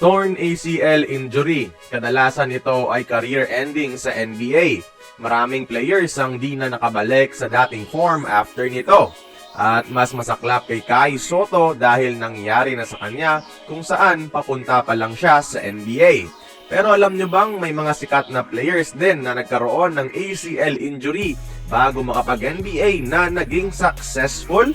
Torn ACL injury. Kadalasan ito ay career ending sa NBA. Maraming players ang di na nakabalik sa dating form after nito. At mas masaklap kay Kai Soto dahil nangyari na sa kanya kung saan papunta pa lang siya sa NBA. Pero alam nyo bang may mga sikat na players din na nagkaroon ng ACL injury bago makapag-NBA na naging successful?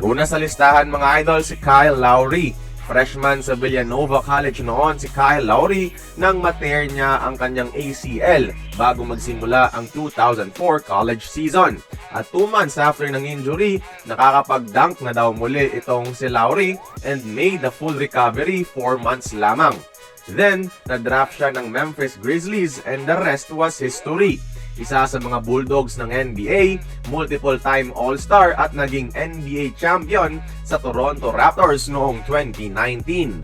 Una sa listahan mga idol si Kyle Lowry. Freshman sa Villanova College noon si Kyle Lowry nang ma-tear niya ang kanyang ACL bago magsimula ang 2004 college season. At 2 months after ng injury, nakakapag-dunk na daw muli itong si Lowry and made the full recovery 4 months lamang. Then, na-draft siya ng Memphis Grizzlies and the rest was history. Isa sa mga Bulldogs ng NBA, multiple-time All-Star at naging NBA champion sa Toronto Raptors noong 2019.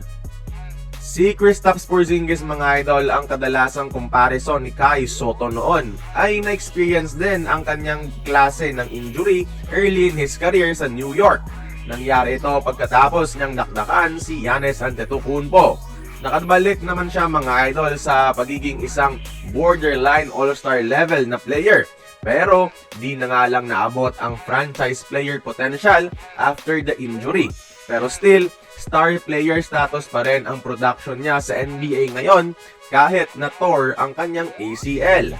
Si Kristaps Porzingis mga idol ang kadalasang comparison ni Kai Soto noon ay na-experience din ang kanyang klase ng injury early in his career sa New York. Nangyari ito pagkatapos niyang dakdakan si Giannis Antetokounmpo. Nakabalik naman siya mga idol sa pagiging isang borderline all-star level na player. Pero di na nga lang naabot ang franchise player potential after the injury. Pero still, star player status pa rin ang production niya sa NBA ngayon kahit na tore ang kanyang ACL.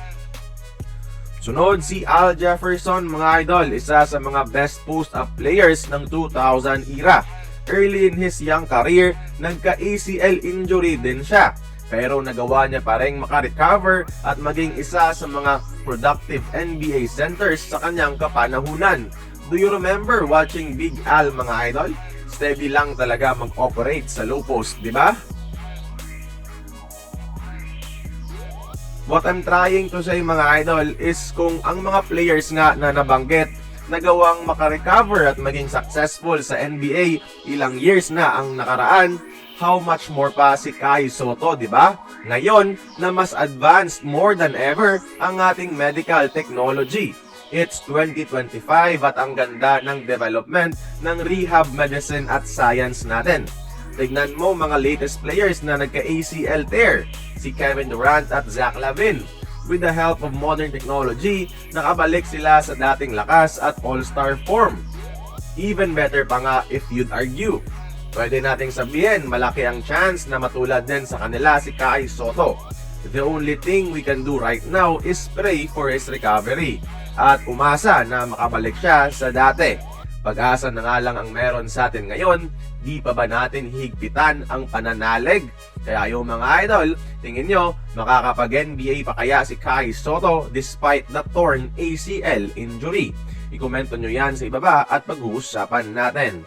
Sunod si Al Jefferson mga idol, isa sa mga best post-up players ng 2000 era. Early in his young career, nagka-ACL injury din siya. Pero nagawa niya pa rin makarecover at maging isa sa mga productive NBA centers sa kanyang kapanahunan. Do you remember watching Big Al mga idol? Steady lang talaga mag-operate sa low post, di ba? What I'm trying to say mga idol is kung ang mga players nga na nabanggit nagawang makarecover at maging successful sa NBA ilang years na ang nakaraan, how much more pa si Kai Soto, di ba? Ngayon na mas advanced more than ever ang ating medical technology. It's 2025 at ang ganda ng development ng rehab medicine at science natin. Tignan mo mga latest players na nagka-ACL tear, si Kevin Durant at Zach Lavin. With the help of modern technology, nakabalik sila sa dating lakas at all-star form. Even better pa nga if you'd argue. Pwede nating sabihin malaki ang chance na matulad din sa kanila si Kai Soto. The only thing we can do right now is pray for his recovery at umasa na makabalik siya sa dati. Pag-asa na nga lang ang meron sa atin ngayon, di pa ba natin higpitan ang pananalig? Kaya yung mga idol, tingin nyo, makakapag-NBA pa kaya si Kai Soto despite the torn ACL injury? Ikomento nyo yan sa ibaba at pag-uusapan natin.